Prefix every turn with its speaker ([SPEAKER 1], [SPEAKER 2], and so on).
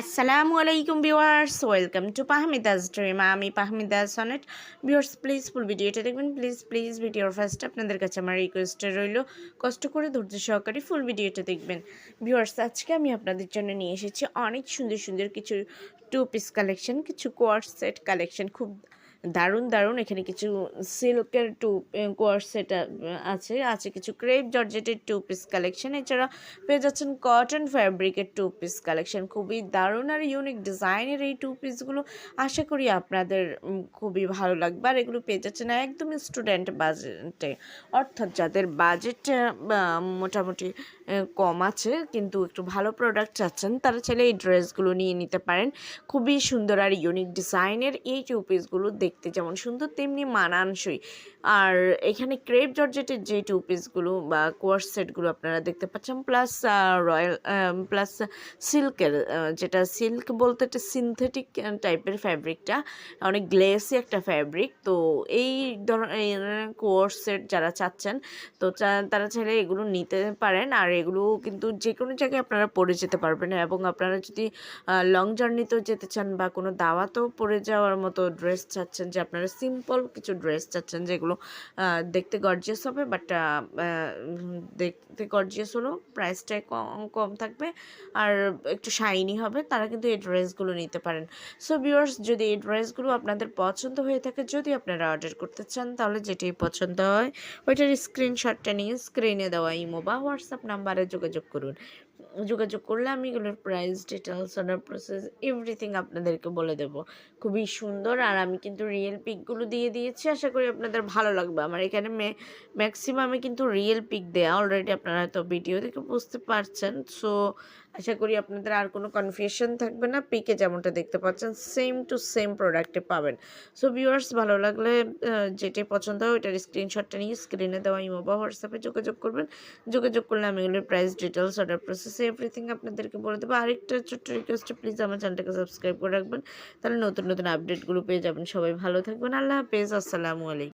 [SPEAKER 1] আসসালামু আলাইকুম viewers welcome to পাহমিদাস ড্রিম আমি পাহমিদাস সনেট ভিউয়ার্স প্লিজ ফুল ভিডিওটা দেখবেন। প্লিজ প্লিজ ভিডিওর ফার্স্ট আপনাদের কাছে আমার রিকোয়েস্টে রইল, কষ্ট করে ধৈর্য সহকারে ফুল ভিডিওটা দেখবেন। ভিউয়ার্স আজকে আমি আপনাদের জন্য নিয়ে এসেছি অনেক সুন্দর সুন্দর কিছু টু পিস কালেকশন কিছু কোয়ার্স সেট কালেকশন খুব দারুণ দারুণ। এখানে কিছু সিল্কের টু কোয়ার্স সেট আছে। আছে কিছু ক্রেপ জর্জেটের টু পিস কালেকশন এছাড়া পেয়ে যাচ্ছেন কটন ফ্যাব্রিকের টু পিস কালেকশন খুবই দারুণ আর ইউনিক ডিজাইনের এই টু পিসগুলো আশা করি আপনাদের খুবই ভালো লাগবে। আর এগুলো পেয়ে যাচ্ছেন একদম স্টুডেন্ট বাজেটে অর্থাৎ যাদের বাজেট মোটামুটি কম আছে, কিন্তু একটু ভালো প্রোডাক্ট চাচ্ছেন, তারা চাইলে এই ড্রেসগুলো নিয়ে নিতে পারেন। খুবই সুন্দর আর ইউনিক ডিজাইনের এই টু পিসগুলো দেখতে যেমন সুন্দর, তেমনি মানানসই। আর এখানে ক্রেপ জর্জেটের যে টু পিসগুলো বা কোয়ার্স সেটগুলো আপনারা দেখতে পাচ্ছেন প্লাস রয়্যাল প্লাস সিল্কের যেটা সিল্ক বলতে একটা সিনথেটিক টাইপের ফ্যাব্রিকটা অনেক গ্লেসি একটা ফ্যাব্রিক তো এই ধরনের কোয়ার্স সেট যারা চাচ্ছেন, তো তারা চাইলে এগুলো নিতে পারেন। আর এগুলো কিন্তু যে কোনো জায়গায় আপনারা পরে যেতে পারবেন এবং আপনারা যদি লং জার্নিতেও যেতে চান বা কোনো দাওয়াতেও পরে যাওয়ার মতো ড্রেস চাচ্ছেন যে আপনারা সিম্পল কিছু ড্রেস চাচ্ছেন যেগুলো দেখতে গর্জিয়াস হবে বাট দেখতে গর্জিয়াস হলো প্রাইসটা কম কম থাকবে আর একটু শাইনি হবে, তারা কিন্তু এই ড্রেসগুলো নিতে পারেন। সো ভিউয়ার্স যদি এই ড্রেসগুলো আপনাদের পছন্দ হয়ে থাকে, যদি আপনারা অর্ডার করতে চান, তাহলে যেটি পছন্দ হয়, ওইটার স্ক্রিনশটটা নিয়ে স্ক্রিনে দেওয়া ইমো বা হোয়াটসঅ্যাপ নাম্বারে যোগাযোগ করুন। যোগাযোগ করলে আমি এগুলোর price details order process everything আপনাদেরকে বলে দেবো। খুবই সুন্দর, আর আমি কিন্তু রিয়েল পিকগুলো দিয়ে দিয়েছি। আশা করি আপনাদের ভালো লাগবে। আমার এখানে ম্যাক্সিমামে কিন্তু রিয়েল পিক দেয়া। অলরেডি আপনারা হয়তো ভিডিও দেখে বুঝতে পারছেন। সো আশা করি আপনাদের আর কোনো কনফিউশন থাকবে না। পিকে যেমনটা দেখতে পাচ্ছেন সেম টু সেম প্রোডাক্টে পাবেন। সো ভিউয়ার্স ভালো লাগলে যেটাই পছন্দ হয়, ওইটার স্ক্রিনশটটা নিয়ে স্ক্রিনে দেওয়া ইমো বা হোয়াটসঅ্যাপে যোগাযোগ করবেন। যোগাযোগ করলে আমি এগুলোর price details order process everything আপনাদেরকে বলে দেবো। আরেকটা ছোট্ট রিকোয়েস্ট প্লিজ আমার চ্যানেলটাকে সাবস্ক্রাইব করে রাখবেন। তাহলে নতুন নতুন আপডেটগুলো পেয়ে যাবেন। সবাই ভালো থাকবেন। আল্লাহ হাফেজ। আসসালামু আলাইকুম।